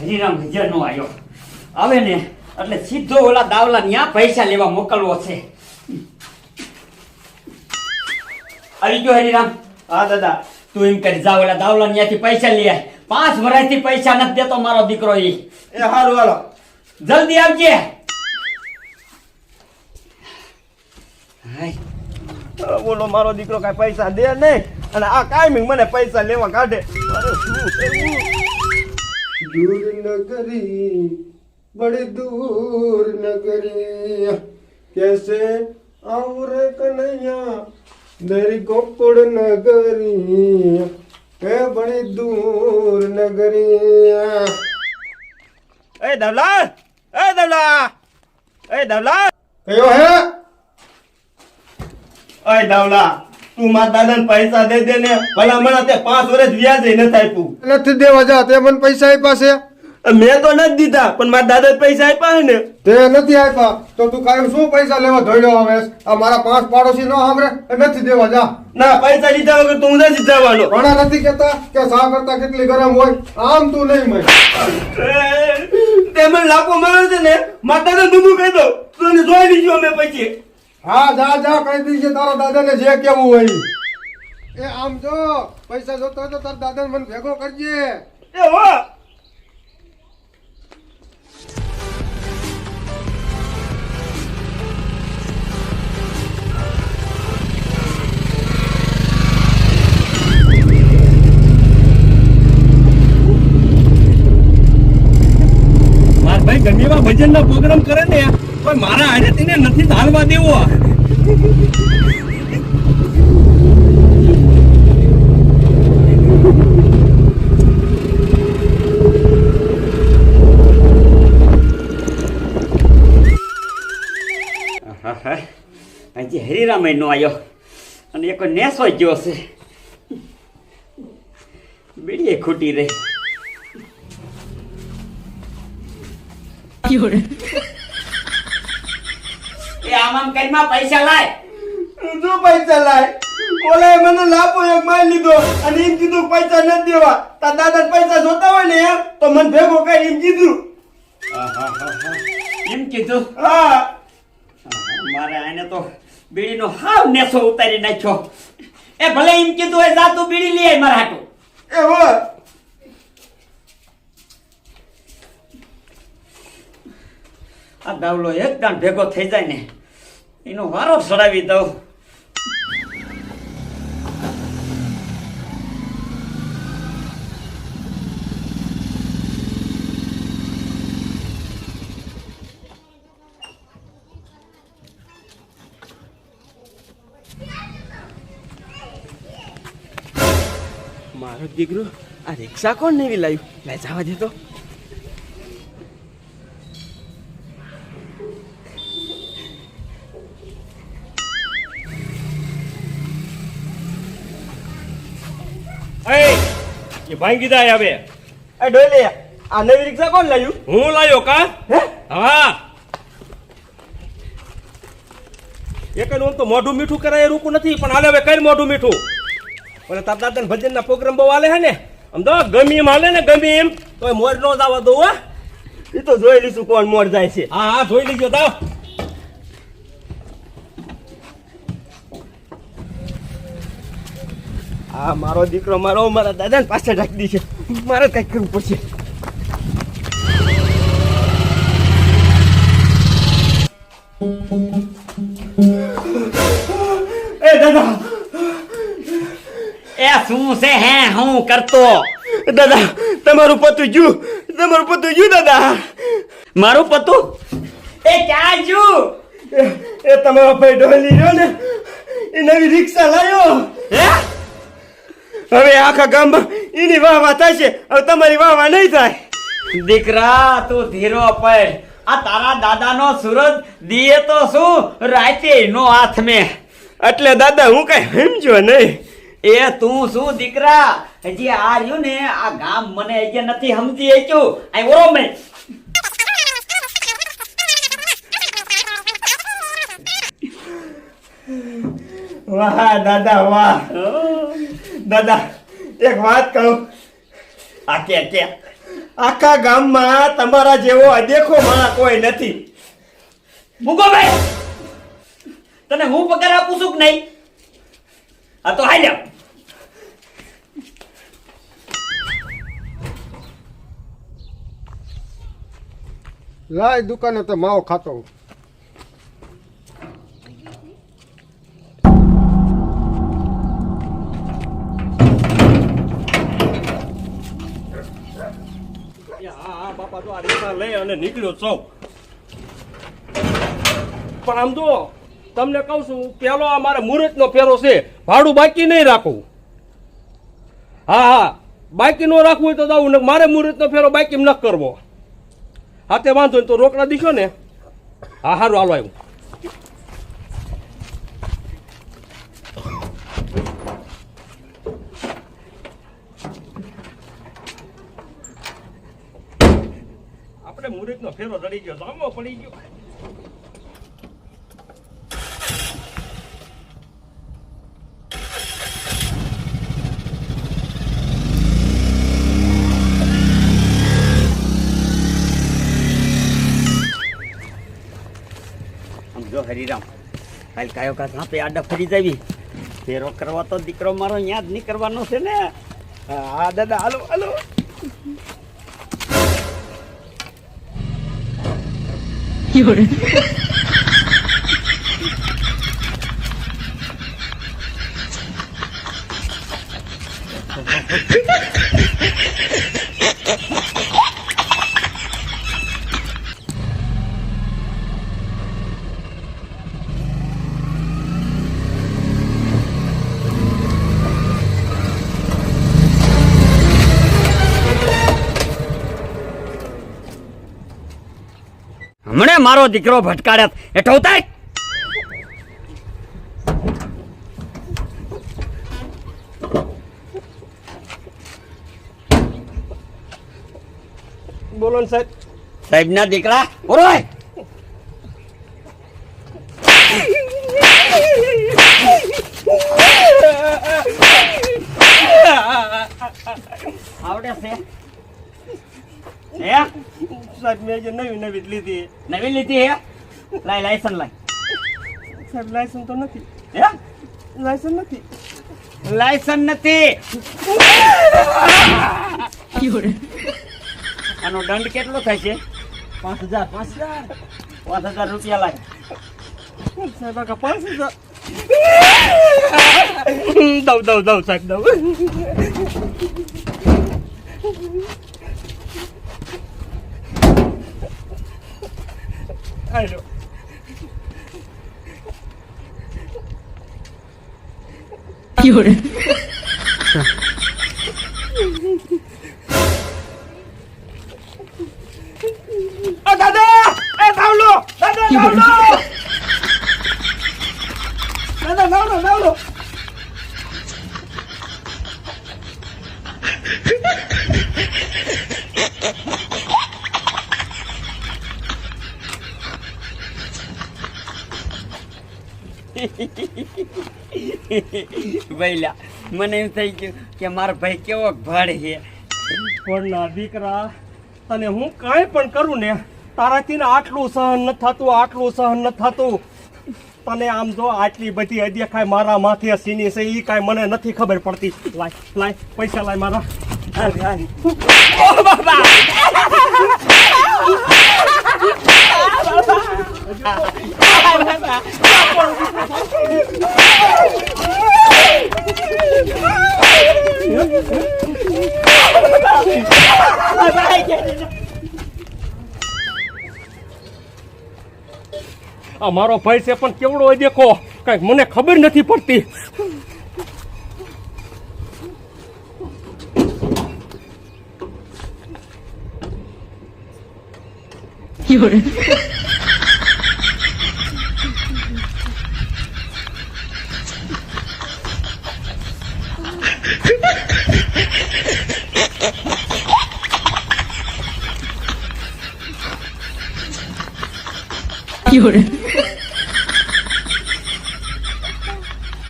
હરિરામ હજાર નો આવ્યો આવે ને એટલે સીધો ઓલા દાવલા ન્યા પૈસા લેવા મોકલવો છે. આવી ગયો હરિરામ. હા દાદા. તું એમ કરી જાવ એટલે દાવલા ન્યાથી પૈસા લઈ આય પાંચ વર્ષથી પૈસા નથી દેતો મારો દીકરો ઈ. એ હારું હાલો. જલ્દી આવજે. હાય. બોલો મારો દીકરો કઈ પૈસા દે નહીં અને આ કાયમી મને પૈસા લેવા કાઢે. દૂર નગરી બડી દૂર નગરી. કેસે આવું રે કનૈયા મેરી ગોકુળ નગરી. હે બડી દૂર નગરી. એ દવલા એ દવલા એ દવલા કયો હે? ઓય દાવલા તું મારા દાદાને પૈસા દે દે ને ભલા મને તે પાંચ વર્ષ વ્યાજે નથી આપ્યું. નથી દેવા જા તે મને પૈસા આપ્યા છે? મેં તો નથી દીધા પણ મારા દાદા પૈસા આપ્યા ને. તે નથી આપ્યા. તો તું કાયમ શું પૈસા લેવા ધોડ્યો આવે આ મારા પાંચ પાડોશી નો સાંભળે એ નથી દેવા જા. ના પૈસા લીધા વગર તું નથી જવાનો ઘણા નથી કેતા કે સા કરતા કેટલી ગરમ હોય આમ તું નહીં મય તે મને લાપો મળે છે ને મારા દાદા દુબુ કહી દો. તને જોઈ લીધું અમે પછી. હા જા જા કહી દીજે દાદા દાદાને જે કેવું હોય. એ આમ જો પૈસા જોતો હોય તો તારા દાદાને મને ભેગો કરજે. એ હો! માર ભાઈ એવા ભજનના પ્રોગ્રામ કરે ને પણ મારા આજે તેને નથી ધાલવા દેવો. હજી હરિરામ નો આવ્યો અને એક નેસો ગયો છે. બીડીએ ખૂટી રહી. એ આમ આમ કરીમાં પૈસા લાય. જો પૈસા લાય. ઓલાએ મને લાપો એક મારી લીધો અને એમ કીધું પૈસા નથી દેવા. તા દાદા પૈસા જોતા હોય ને એમ તો મને ભેગો કરી એમ કીધું. એમ કીધું? હા. મારે આને તો બીડીનો હાવ નેસો ઉતારી નાખ્યો. એ ભલે એમ કીધું હોય જા તું બીડી લઈ મારા હાટું. એ હો આ દાવલો એક દાણ ભેગો થઈ જાય ને એનો વારો સડાવી દઉં. મારો દીકરો આ રિક્ષા કોણ નવી લાવ્યું લઈ જવા દે એ ભાંગી જાય હવે. એ ડોલે આ નવી રિક્ષા કોણ લાવ્યું હું લાયો કા? હા? એક આમ તો મોઢું મીઠું કરાય રૂકું નથી પણ હાલે હવે કઈ મોઢું મીઠું? પણ તાર દાદા ભજનના પ્રોગ્રામ બહુ હાલે હે ને? આમ તો ગમે એમ હાલે ને ગમી એમ. તો મોર નો જવા દઉં હા. એ તો જોઈ લીધું કોણ મોર જાય છે. હા હા જોઈ લીજો તાવ આ મારો દીકરો મારો મારા દાદાને પાછળ રાખી દીધી છે મારે કંઈક કરવું પડશે. એ દાદા! એ શું છે હે? હું કરતો? દાદા તમારું પતું જ્યું. તમારું પતું જ્યું દાદા? મારું પતું? એ ક્યાં જુ એ તમારો ભાઈ રહ્યો ને એ નવી રિક્ષા લાવ્યો હે? હવે આખા ગામમાં એની વાહ વાહ થશે. હવે તમારી વાહ વાહ નહીં થાય. દીકરા તું ધીરો પડ. આ તારા દાદાનો સૂરજ દીએ તો શું? રાતે નો હાથ મે. એટલે દાદા હું કઈ સમજો નહીં. એ તું શું દીકરા? હજી આ રહ્યું ને આ ગામ મને હજી નથી સમજી શક્યું. આ ઓરો મે. વાહ દાદા વાહ. દાદા એક વાત કહું. આ કે કે? આખા ગામમાં તમારા જેવો અદેખો માણસ કોઈ નથી. મૂકો ભાઈ તને હું પગાર આપું છું કે નહીં? આ તો હાલ્યા. લાય દુકાને તો માવો ખાતો હું. હા. અને નીકળ્યો સૌ પણ આમ જો તમને કહું છું પેલો આ મારે મુહૂર્તનો ફેરો છે. ભાડું બાકી નહીં રાખવું. હા હા, બાકી નો રાખવું હોય તો દઉં મારે મુહૂર્તનો ફેરો બાકી ન કરવો. હા તે વાંધો તો રોકડા દીશો ને. હા સારું હાલો આવ્યું. આપણે ફેરો રડી ગયો, લાંબો પડી ગયો. આડા ફરી જાવી. ફેરો કરવા તો દીકરો મારો યાદ નહીં કરવાનો છે ને. હા, દાદા, હાલો હાલો. 有人。哈哈哈哈哈！હમણે મારો દીકરો ભટકાડ્યા. ઉતાર બોલો ને સાહેબ. સાહેબ ના દીકરા ઓરોય આવડે છે. હે? સાહેબ મેં જે નવી નવી લીધી. નવી લીધી હે? લાય લાયસન લાય. સાહેબ લાયસન તો નથી. હે? લાયસન નથી. લાયસન નથી. આનો દંડ કેટલો થાય છે? પાંચ હજાર. પાંચ હજાર? પાંચ હજાર રૂપિયા લાય. સાહેબ આખા પાંચ હજાર. દઉં દઉં દઉં સાહેબ દઉં. હાલો ઓ દાદા એ સાવલો દાદા સાવલો દાદા સાવલો સાવલો ભઈલા મને એમ થઈ ગયું કે મારો ભાઈ કેવો ભડ છે. પણ દીકરા તને હું કાંઈ પણ કરું ને તારાથી આટલું સહન ન થતું આટલું સહન ન થતું. તને આમ જો આટલી બધી અદેખાય મારા માથે સીની છે એ કાંઈ મને નથી ખબર પડતી. લાય લાય પૈસા લાય મારા. બાબા! મારો ભાઈ છે પણ કેવડો દેખો. કાંઈક મને ખબર નથી પડતી. ભઈલા મને એમ